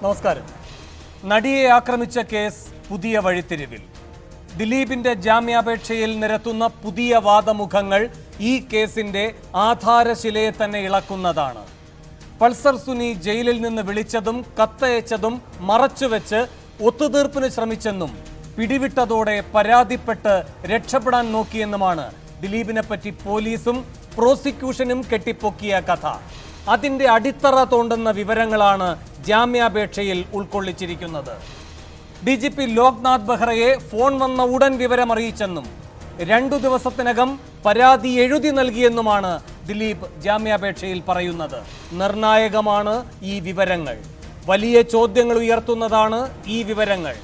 നമസ്കാരം. നടിയെ ആക്രമിച്ച കേസ് പുതിയ വഴിത്തിരിവിൽ. ദിലീപിന്റെ ജാമ്യാപേക്ഷയിൽ നിരത്തുന്ന പുതിയ വാദമുഖങ്ങൾ ഈ കേസിന്റെ ആധാരശിലയെ തന്നെ ഇളക്കുന്നതാണ്. പൾസർ സുനി ജയിലിൽ നിന്ന് വിളിച്ചതും കത്തയച്ചതും മറച്ചുവെച്ച് ഒത്തുതീർപ്പിന് ശ്രമിച്ചെന്നും പിടിവിട്ടതോടെ പരാതിപ്പെട്ട് രക്ഷപ്പെടാൻ നോക്കിയെന്നുമാണ് ദിലീപിനെ പറ്റി പോലീസും പ്രോസിക്യൂഷനും കെട്ടിപ്പൊക്കിയ കഥ. അതിന്റെ അടിത്തറ തോണ്ടുന്ന വിവരങ്ങളാണ് ജാമ്യാപേക്ഷയിൽ ഉൾക്കൊള്ളിച്ചിരിക്കുന്നത്. ഡി ജി പി ലോക്നാഥ് ബെഹ്റയെ ഫോൺ വന്ന ഉടൻ വിവരമറിയിച്ചെന്നും രണ്ടു ദിവസത്തിനകം പരാതി എഴുതി നൽകിയെന്നുമാണ് ദിലീപ് ജാമ്യാപേക്ഷയിൽ പറയുന്നത്. നിർണായകമാണ് ഈ വിവരങ്ങൾ. വലിയ ചോദ്യങ്ങൾ ഉയർത്തുന്നതാണ് ഈ വിവരങ്ങൾ.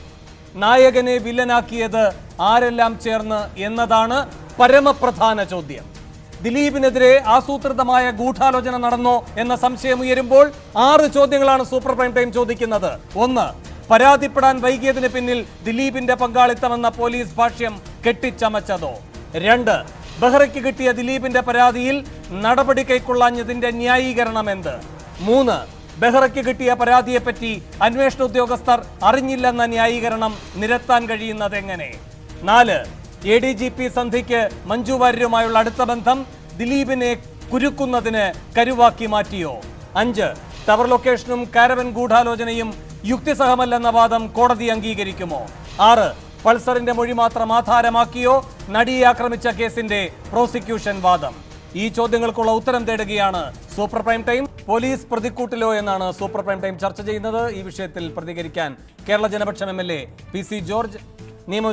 നായകനെ വില്ലനാക്കിയത് ആരെല്ലാം ചേർന്ന് എന്നതാണ് പരമപ്രധാന ചോദ്യം. ദിലീപിനെതിരെ ആസൂത്രിതമായ ഗൂഢാലോചന നടന്നോ എന്ന സംശയം ഉയരുമ്പോൾ ആറ് ചോദ്യങ്ങളാണ് സൂപ്പർ പ്രൈം ടൈം ചോദിക്കുന്നത്. ഒന്ന് പരാതിപ്പെടാൻ വൈകിയതിന് പിന്നിൽ ദിലീപിന്റെ പങ്കാളിത്തമെന്ന പോലീസ് ഭാഷ്യം കെട്ടിച്ചമച്ചതോ? രണ്ട് ബെഹ്റയ്ക്ക് കിട്ടിയ ദിലീപിന്റെ പരാതിയിൽ നടപടി കൈക്കൊള്ളാഞ്ഞതിന്റെ ന്യായീകരണം എന്ത് മൂന്ന് ബെഹ്റയ്ക്ക് കിട്ടിയ പരാതിയെപ്പറ്റി അന്വേഷണ ഉദ്യോഗസ്ഥർ അറിഞ്ഞില്ലെന്ന ന്യായീകരണം നിരത്താൻ കഴിയുന്നത് എങ്ങനെ നാല് എ ഡി ജി പി സന്ധിക്ക് മഞ്ജു വാര്യരുമായുള്ള അടുത്ത ബന്ധം ദിലീപിനെ കുരുക്കുന്നതിന് കരുവാക്കി മാറ്റിയോ? അഞ്ച് ടവർ ലൊക്കേഷനും കാരവൻ ഗൂഢാലോചനയും യുക്തിസഹമല്ലെന്ന വാദം കോടതി അംഗീകരിക്കുമോ? ആറ് പൾസറിന്റെ മൊഴി മാത്രം ആധാരമാക്കിയോ? നടിയെ ആക്രമിച്ച കേസിന്റെ പ്രോസിക്യൂഷൻ വാദം. ഈ ചോദ്യങ്ങൾക്കുള്ള ഉത്തരം തേടുകയാണ് സൂപ്പർ പ്രൈം ടൈം പോലീസ് പ്രതിക്കൂട്ടിലോ എന്നാണ് സൂപ്പർ പ്രൈം ടൈം ചർച്ച ചെയ്യുന്നത്. ഈ വിഷയത്തിൽ പ്രതികരിക്കാൻ Kerala Janapaksham M L A P C George നിയമ